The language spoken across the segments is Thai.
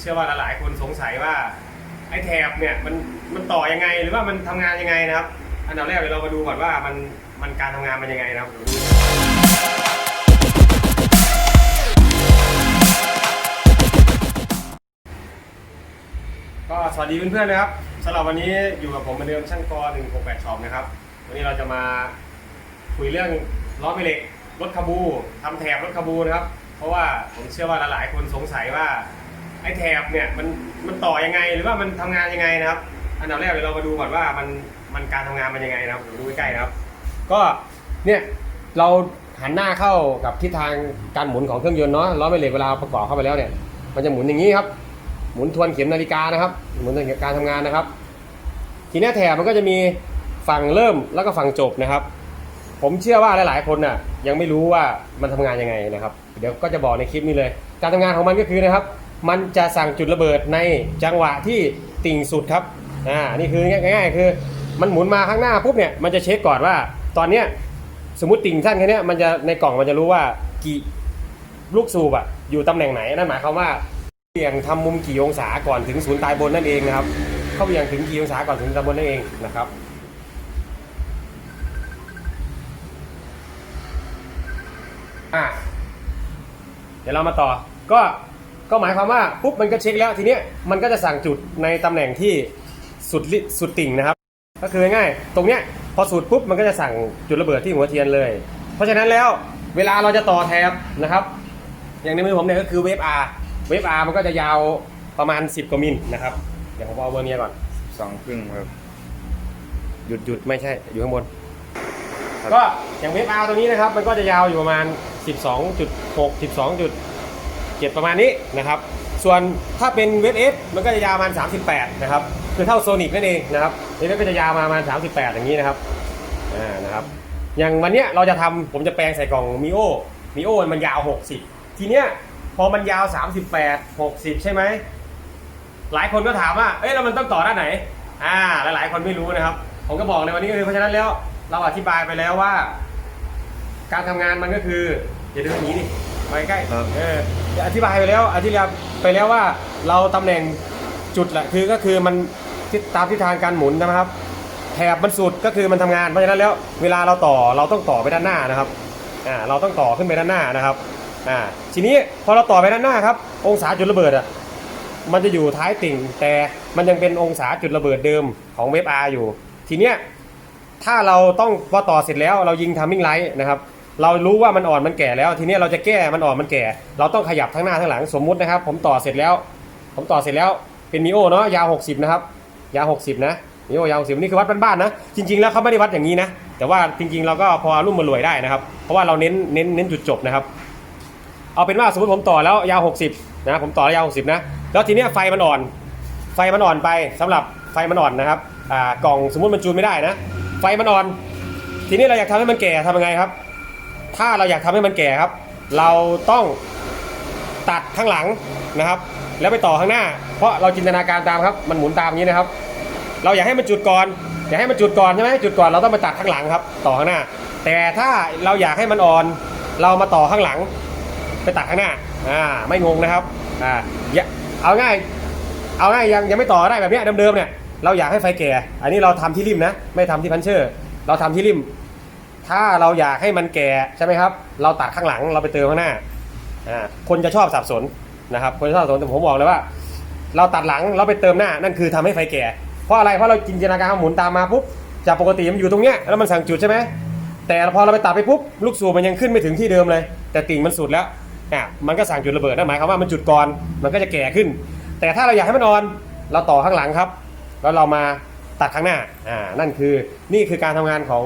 เชื่อว่าหลายๆ คนสงสัยว่าไอ้แถบเนี่ยมันมันต่อยังไงหรือว่ามันทำงานยังไงนะครับ อันดับแรกเดี๋ยวเรามาดูก่อนว่ามันมันการทำงานมันยังไงนะครับก็สวัสดีเพื่อนๆนะครับสำหรับวันนี้อยู่กับผมเหมือนเดิมช่างกอ168ช็อปนะครับวันนี้เราจะมาคุยเรื่องล้อแม่เหล็กรถคาบูทำแถบรถคาบูนะครับ เพราะว่าผมเชื่อว่าหลายๆ คนสงสัยว่า อ้แถบเนี่ยมันมันต่อยังไงหรือว่ามันทำงานยังไงนะครับ อันดับแรกเดี๋ยวเรามาดูก่อนว่ามันมันการทำงานมันยังไงนะครับเดี๋ยวดูใกล้ๆนะครับ ก็เนี่ยเราหันหน้าเข้ากับทิศทางการหมุนของเครื่องยนต์เนาะล้อแม่เหล็กเวลาประกอบเข้าไปแล้วเนี่ย มันจะหมุนอย่างนี้ครับหมุนทวนเข็มนาฬิกานะครับ หมุนทวนเข็มการทำงานนะครับ ทีนี้แถบมันก็จะมีฝั่งเริ่มแล้วก็ฝั่งจบนะครับ ผมเชื่อว่าหลาย ๆ คนน่ะยังไม่รู้ว่ามันทำงานยังไงนะครับ เดี๋ยวก็จะบอกในคลิปนี้เลย การทำงานของมันก็คือนะครับ มันจะสั่งจุดระเบิดในจังหวะที่ติ่งสุดครับอ่านี่คือง่ายๆคือ มันหมุนมาข้างหน้าปุ๊บเนี่ยมันจะเช็คก่อนว่า ตอนเนี้ยสมมติติ่งสั้นแค่เนี้ยมันจะในกล่องมันจะรู้ว่ากี่ลูกสูบอะอยู่ตำแหน่งไหนนั่นหมายความว่าเบี่ยงทำมุมกี่องศาก่อนถึงศูนย์ตายบนนั่นเองนะครับเข้าเบี่ยงถึงกี่องศาก่อนถึงตายบนนั่นเองนะครับอะเดี๋ยวเรามาต่อก็ ก็หมายความว่าปุ๊บมันก็เช็คแล้วทีเนี้ยมันก็จะสั่งจุดในตำแหน่งที่สุดลิสุดติ่งนะครับ ก็คือง่ายๆตรงเนี้ยพอสุดปุ๊บมันก็จะสั่งจุดระเบิดที่หัวเทียนเลย เพราะฉะนั้นแล้วเวลาเราจะต่อแถบนะครับ อย่างในมือผมเนี่ยก็คือเวฟ R เวฟ R มันก็จะยาวประมาณ 10กว่ามิลนะครับเดี๋ยวผมเอาเบอร์เมียก่อนสองครึ่งครับหยุดหยุดไม่ใช่อยู่ข้างบน ครับ ก็อย่างเวฟ R ตัวนี้นะครับ มันก็จะยาวอยู่ประมาณ 12.6 12.7ประมาณนี้นะครับ ส่วนถ้าเป็นเวฟ F มันก็จะยาวประมาณ 38 นะครับ คือเท่าโซนิกนั่นเองนะครับนี่ก็จะยาวมาประมาณ 38 อย่างนี้นะครับอ่านะครับ อย่างวันเนี้ยเราจะทำผมจะแปลงใส่กล่องมิโอมิโอมันยาว 60 ทีเนี้ยพอมันยาว 38 60 ใช่ไหมหลายคนก็ถามว่า เอ้ยแล้วมันต้องต่อด้านไหน อ่า หลายๆคนไม่รู้นะครับ ผมก็บอกในวันนี้ก็คือเพราะฉะนั้นแล้วเราอธิบายไปแล้วว่า การทำงานมันก็คืออย่าเดินหนีดิไปใกล้ครับเออ อธิบายไปแล้วอธิบายไปแล้วว่าเราตำแหน่งจุดแหละคือก็คือมันตามทิศทางการหมุนนะครับ แถบมันสุดก็คือมันทำงานเพราะฉะนั้นแล้ว เวลาเราต่อเราต้องต่อไปด้านหน้านะครับอ่าเราต้องต่อขึ้นไปด้านหน้านะครับอ่าทีนี้พอเราต่อไปด้านหน้าครับองศาจุดระเบิดอะมันจะอยู่ท้ายติ่ง แต่มันยังเป็นองศาจุดระเบิดเดิมของเวฟอาร์อยู่ ทีเนี้ยถ้าเราต้องพอต่อเสร็จแล้วเรายิงทัมมิ่งไลท์นะครับ เรารู้ว่ามันอ่อนมันแก่แล้ว ทีนี้เราจะแก้มันอ่อนมันแก่ เราต้องขยับทั้งหน้าทั้งหลังสมมุตินะครับ ผมต่อเสร็จแล้ว ผมต่อเสร็จแล้วเป็นมิโอเนาะยาว60นะครับยาว60นะมิโอยาว60นี่คือวัดบ้านๆนะจริง ๆ แล้วเขาไม่ได้วัดอย่างนี้นะแต่ว่าจริง ๆ เราก็พอรุ่มมารวยได้นะครับ เพราะว่าเราเน้นเน้นเน้นจุดจบนะครับ เอาเป็นว่าสมมติผมต่อแล้วยาว 60นะผมต่อแล้วยาว60นะแล้วทีนี้ไฟมันอ่อน ไฟมันอ่อนไปสำหรับไฟมันอ่อนนะครับอ่ากล่องสมมติมันจูนไม่ได้นะ ไฟมันอ่อน ทีนี้เราอยากทำให้มันแก่ทำยังไงครับ ถ้าเราอยากทำให้มันแก่ครับ เราต้องตัดข้างหลังนะครับ แล้วไปต่อข้างหน้า เพราะเราจินตนาการตามครับ มันหมุนตามอย่างนี้นะครับ เราอยากให้มันจุดก่อนอยากให้มันจุดก่อนใช่ไหมจุดก่อนเราต้องไปตัดข้างหลังครับ ต่อข้างหน้า แต่ถ้าเราอยากให้มันอ่อน เรามาต่อข้างหลัง ไปตัดข้างหน้าอ่าไม่งงนะครับอ่าเอาง่ายเอาง่ายยังยังไม่ต่อได้แบบนี้เดิมๆเนี่ยเราอยากให้ไฟแก่ อันนี้เราทำที่ริมนะ ไม่ทำที่พันเชอร์ เราทำที่ริม ถ้าเราอยากให้มันแก่ใช่ไหมครับ เราตัดข้างหลังเราไปเติมข้างหน้าอ่าคนจะชอบสับสนนะครับ คนจะชอบสับสนแต่ผมบอกเลยว่า เราตัดหลังเราไปเติมหน้านั่นคือทำให้ไฟแก่ เพราะอะไรเพราะเราจินตนาการหมุนตามมาปุ๊บจากปกติมันอยู่ตรงเนี้ยแล้วมันสั่งจุดใช่ไหมแต่พอเราไปตัดไปปุ๊บลูกสูบมันยังขึ้นไม่ถึงที่เดิมเลย แต่ติ่งมันสุดแล้วอะมันก็สั่งจุดระเบิดนั่นหมายความว่ามันจุดก่อนมันก็จะแก่ขึ้น แต่ถ้าเราอยากให้มันอ่อนเราต่อข้างหลังครับ แล้วเรามาตัดข้างหน้าอ่านั่นคือนี่คือการทำงานของ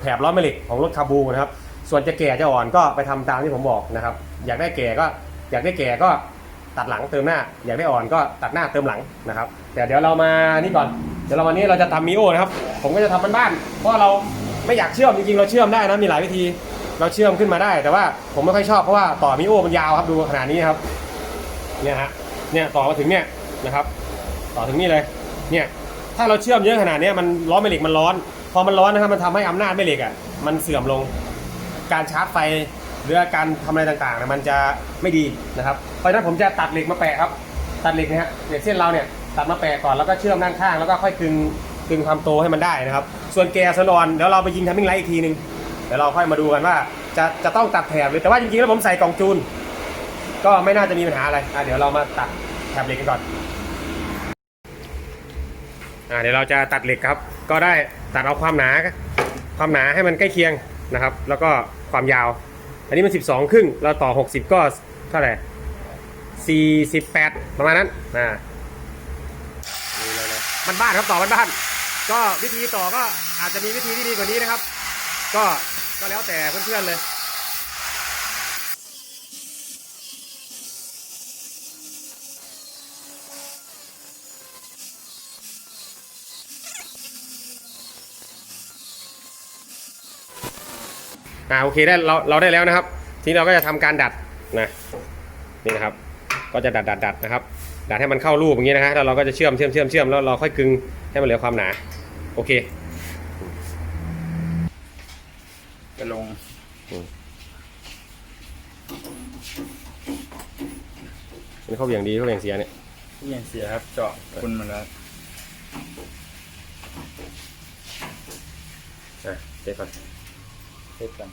แถบล้อแม่เหล็กของรถคาบูนะครับ ส่วนจะแก่จะอ่อนก็ไปทำตามที่ผมบอกนะครับ อยากได้แก่ก็อยากได้แก่ก็ตัดหลังเติมหน้า อยากได้อ่อนก็ตัดหน้าเติมหลังนะครับ แต่เดี๋ยวเรามานี่ก่อน เดี๋ยวเราวันนี้เราจะทำมิโอนะครับ ผมก็จะทำบ้านๆเพราะเราไม่อยากเชื่อมจริงๆเราเชื่อมได้นะมีหลายวิธี เราเชื่อมขึ้นมาได้ แต่ว่าผมไม่ค่อยชอบเพราะว่าต่อมิโอมันยาวครับดูขนาดนี้ครับเนี่ยฮะเนี่ยต่อมาถึงเนี่ยนะครับ ต่อถึงนี่เลยเนี่ยถ้าเราเชื่อมเยอะขนาดนี้มันล้อแม่หล็กมันร้อน พอมันร้อนนะครับมันทำให้อำนาจแม่เหล็กอะมันเสื่อมลงการชาร์จไฟหรือการทำอะไรต่างๆเนี่ยมันจะไม่ดีนะครับเพราะฉะนั้นผมจะตัดเหล็กมาแปะครับ ตัดเหล็กนะฮะเหล็กเส้นเราเนี่ยตัดมาแปะก่อนแล้วก็เชื่อมด้านข้างแล้วก็ค่อยกึงกึงความโตให้มันได้นะครับ ส่วนแกสนอนเดี๋ยวเราไปยิงทัมมิ่งไลท์อีกทีนึงเดี๋ยวเราค่อยมาดูกันว่าจะจะต้องตัดแถบหรือแต่ว่าจริงๆแล้วผมใส่กล่องจูน ก็ไม่น่าจะมีปัญหาอะไรอะเดี๋ยวเรามาตัดแถบเหล็กกันก่อนอ่าเดี๋ยวเราจะตัดเหล็กครับ ก็ได้ ตัดเอาความหนาความหนาให้มันใกล้เคียงนะครับ แล้วก็ความยาว อันนี้มัน 12 ครึ่ง เราต่อ 60 ก็เท่าไหร่48 ประมาณนั้นอ่านี่เลยนบ้านครับต่อมันบ้านก็วิธีต่อก็อาจจะมีวิธีที่ดีกว่านี้นะครับ ก็ก็แล้วแต่เพื่อนๆเลย อ่าโอเคได้เราเราได้แล้วนะครับ ทีนี้เราก็จะทำการดัดนะนี่นะครับ ก็จะดัดดัดดัดนะครับ ดัดให้มันเข้ารูปอย่างนี้นะฮะแล้วเราก็จะเชื่อมเชื่อมเชื่อมเชื่อมแล้วเราค่อยกึงให้มันเหลือความหนาโอเคจะลงมันเข้าอย่างดีเข้าอย่างเสียเนี่ยที่ยังเสียครับ เจาะคุณมาแล้วอะเดี๋ยวก่อน เทียบกัน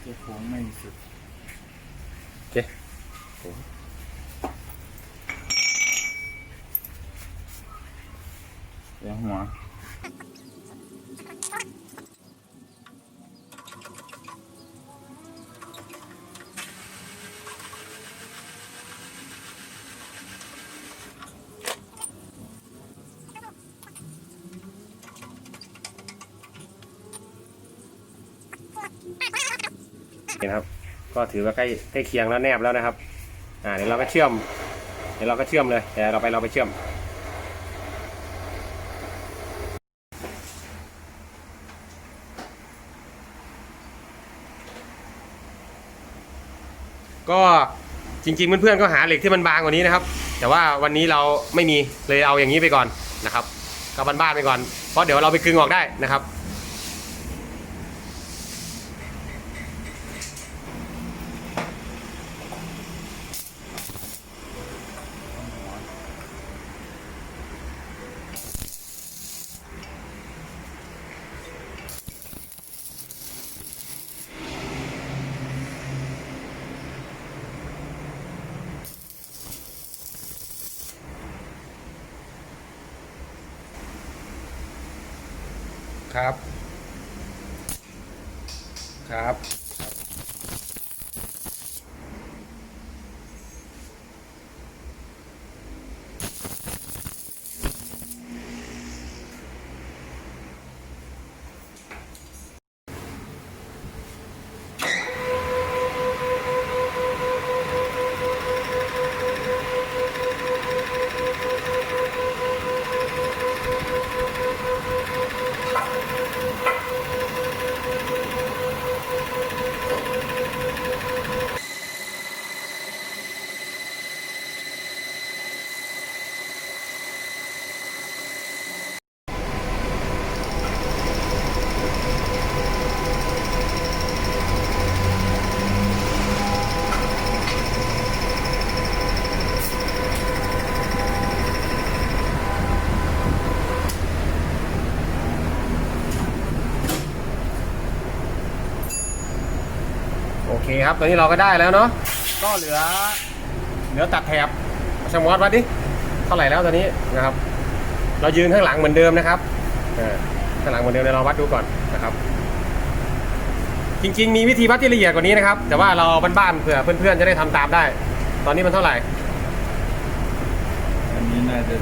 เจะโค้งไม่สุดโอเคเสียหัว นี่นะครับ ก็ถือว่าใกล้ใกล้เคียงแล้วแนบแล้วนะครับ อ่าเดี๋ยวเราก็เชื่อม เดี๋ยวเราก็เชื่อมเลยเดี๋ยวเราไปเราไปเชื่อม ก็จริงๆเพื่อนๆก็หาเหล็กที่มันบางกว่านี้นะครับ แต่ว่าวันนี้เราไม่มีเลยเอาอย่างนี้ไปก่อนนะครับก็บ้านๆไปก่อนเพราะเดี๋ยวเราไปกึงออกได้นะครับ ครับ ครับ ครับตอนนี้เราก็ได้แล้วเนาะก็เหลือ เหลือตัดแถบชมวัดวัดดิเท่าไหร่แล้วตอนนี้นะครับ เรายืนข้างหลังเหมือนเดิมนะครับข้างหลังเหมือนเดิมเดี๋ยวเราวัดดูก่อนนะครับ จริง ๆ มีวิธีวัดที่ละเอียดกว่านี้นะครับ แต่ว่าเราบ้านๆเผื่อเพื่อนๆจะได้ทำตามได้ ตอนนี้มันเท่าไหร่อันนี้น่าจะ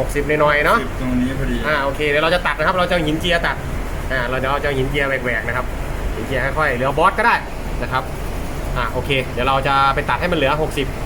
หกสิบหน่อยๆเนาะสิบตรงนี้พอดีอ่าโอเคเดี๋ยวเราจะตัดนะครับ เราจะเอาหินเจียตัดอ่าเราจะเอาจะเอาหินเจียแหวกๆนะครับหินเจียค่อยๆเหลือบอสก็ได้นะครับอ่าโอเค เดี๋ยวเราจะไปตัดให้มันเหลือ 60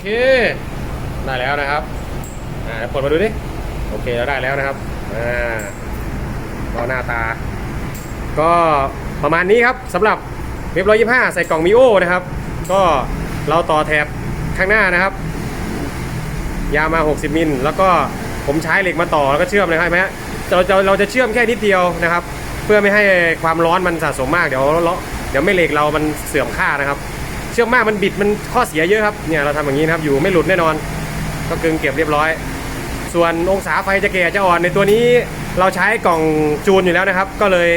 เค ได้แล้วนะครับ อ่าเปิดมาดูดิ โอเคเราได้แล้วนะครับ อ่าก็หน้าตา ก็ประมาณนี้ครับสำหรับเว็บร้อยยี่ห้าใส่กล่องมิโอนะครับ ก็เราต่อแถบข้างหน้านะครับ ยาวมา 60 มิล แล้วก็ผมใช้เหล็กมาต่อแล้วก็เชื่อมนะครับเห็นไหมฮะเราจะเราจะเชื่อมแค่นิดเดียวนะครับ เพื่อไม่ให้ความร้อนมันสะสมมากเดี๋ยวเราเดี๋ยวไม่เหล็กเรามันเสื่อมค่านะครับ เชื่อมมากมันบิดมันข้อเสียเยอะครับเนี่ยเราทำอย่างนี้นะครับอยู่ไม่หลุดแน่นอน ก็กึงเก็บเรียบร้อย ส่วนองศาไฟจะแก่จะอ่อนในตัวนี้เราใช้กล่องจูนอยู่แล้วนะครับ ก็เลย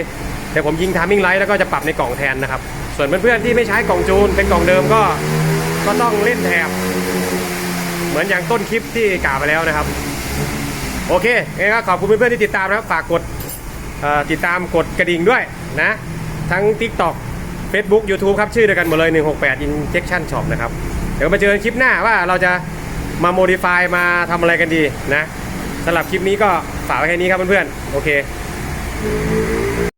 เดี๋ยวผมยิงทามมิ่งไลท์แล้วก็จะปรับในกล่องแทนนะครับ ส่วนเพื่อนๆที่ไม่ใช้กล่องจูนเป็นกล่องเดิมก็ก็ต้องเล่นแถบเหมือนอย่างต้นคลิปที่กล่าวไปแล้วนะครับ โอเคงั้นก็ขอบคุณเพื่อนๆที่ติดตามนะครับฝากกดติดตามกดกระดิ่งด้วยนะ ทั้ง TikTok Facebook YouTube ครับ ชื่อเดียวกันหมดเลย 168 Injection Shop นะครับ เดี๋ยวมาเจอกันคลิปหน้าว่าเราจะมาโมดิฟายมาทำอะไรกันดีนะสำหรับคลิปนี้ก็ฝากไว้แค่นี้ครับเพื่อนๆ โอเค